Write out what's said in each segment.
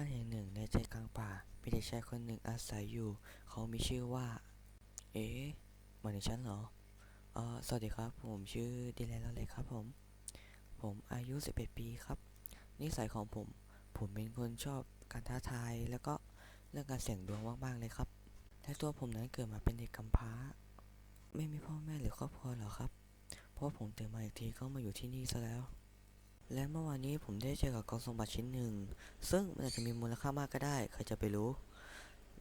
านแห่งหนึ่งในใจกลางป่า มีเด็กชายคนหนึ่งอาศัยอยู่ เขามีชื่อว่า เอ๊ะหมายถึงฉันเหรอเออสวัสดีครับ ผมชื่อดิแลนลอเล็กครับผม ผมอายุ 11 ปีครับ นิสัยของผม ผมเป็นคนชอบการท้าทาย แล้วก็เรื่องการเสี่ยงดวงมากๆเลยครับ และตัวผมนั้นเกิดมาเป็นเด็กกำพร้า ไม่มีพ่อแม่หรือครอบครัวหรอกครับ เพราะผมตื่นมาอีกทีก็มาอยู่ที่นี่ซะแล้ว และเมื่อวานนี้ผมได้เจอกับกองสมบัติชิ้นหนึ่ง ซึ่งมันอาจจะมีมูลค่ามากก็ได้ ใครจะไปรู้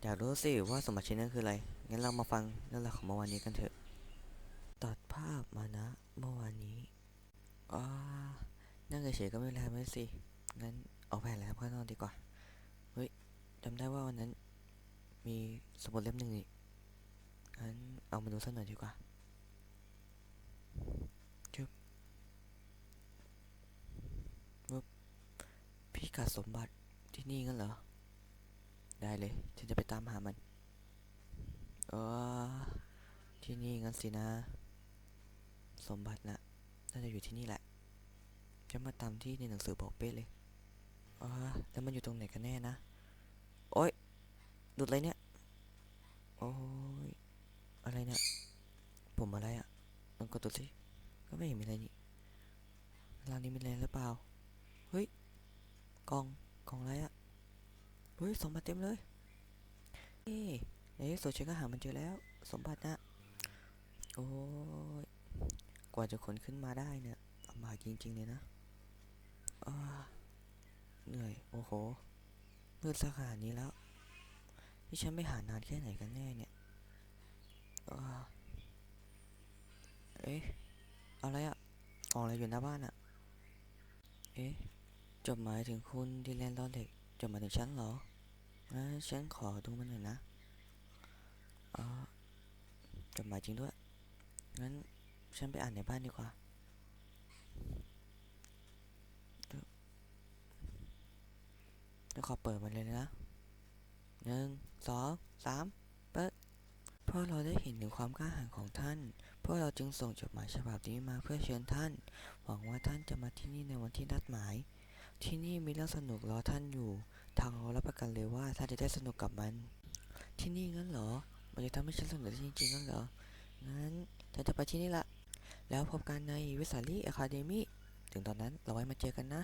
อยากรู้สิว่าสมบัติชิ้นนั้นคืออะไร งั้นเรามาฟังเรื่องราวของเมื่อวานนี้กันเถอะ ตัดภาพมานะ เมื่อวานนี้อ่านั่งเฉยๆก็ไม่เป็นไม่สิ งั้นเอาแผนแล้วข้างนอกดีกว่า เฮ้ยจำได้ว่าวันนั้น มีสมุดเล่มหนึ่งนี่งั้นเอามาดูสักหน่อยดีกว่าจึ๊บปึ๊บ พิกัดสมบัติที่นี่งั้นเหรอ ได้เลย ฉันจะไปตามหามัน เออ ที่นี่งั้นสินะ สมบัตินะ่ะน่าจะอยู่ที่นี่แหละจะมาตามที่ในหนังสือบอกเป๊ะเลยเออแล้วมันอยู่ตรงไหนกันแน่นะ โอ๊ยดุดอะไรเนี่ย โอ้ย อะไรเนี่ย ผมอะไรอะ่ะลองกดดูสิ ก็ไม่เห็นมีอะไรนี่ ร้านนี้มีอะไรหรือเปล่า เฮ้ย กล่องกล่องอะไรอะเฮ้ยสมบัติเต็มเลยนี่ในที่สุดฉันก็หามันเจอแล้ว สมบัตินะโอ้ยกว่าจะขนขึ้นมาได้เนี่ยลำบากจริงๆเลยนะอ้าเหนื่อยโอ้โหมืดสักขนาดนี้แล้วนี่ฉันไม่หานานแค่ไหนกันแน่เนี่ยเอ๊ะอะไรอะออกอะไรอยู่หน้าบ้านอะเอ๊ะ จดหมายถึงคุณดิแลนดอนเด็กจดหมายถึงฉันเหรองั้นฉันขอดูมันหน่อยนะอ่าจดหมายจริงด้วย งั้นฉันไปอ่านในบ้านดีกว่าเดี๋ยวเดี๋ยวขอเปิดมันเลยนะหนึ่งสองสามเปิดเพราะเราได้เห็นถึงความกล้าหาญของท่าน พวกเราจึงส่งจดหมายฉบับนี้มาเพื่อเชิญท่าน หวังว่าท่านจะมาที่นี่ในวันที่นัดหมาย ที่นี่มีเรื่องสนุกรอท่านอยู่ ทางเรารับประกันเลยว่าท่านจะได้สนุกกับมัน ที่นี่งั้นเหรอ มันจะทำให้ฉันสนุกจริงๆงั้นเหรอ งั้นฉันจะไปที่นี่ละ แล้วพบกันในวิสาลีอะคาเดมี่ ถึงตอนนั้นเราไว้มาเจอกันนะ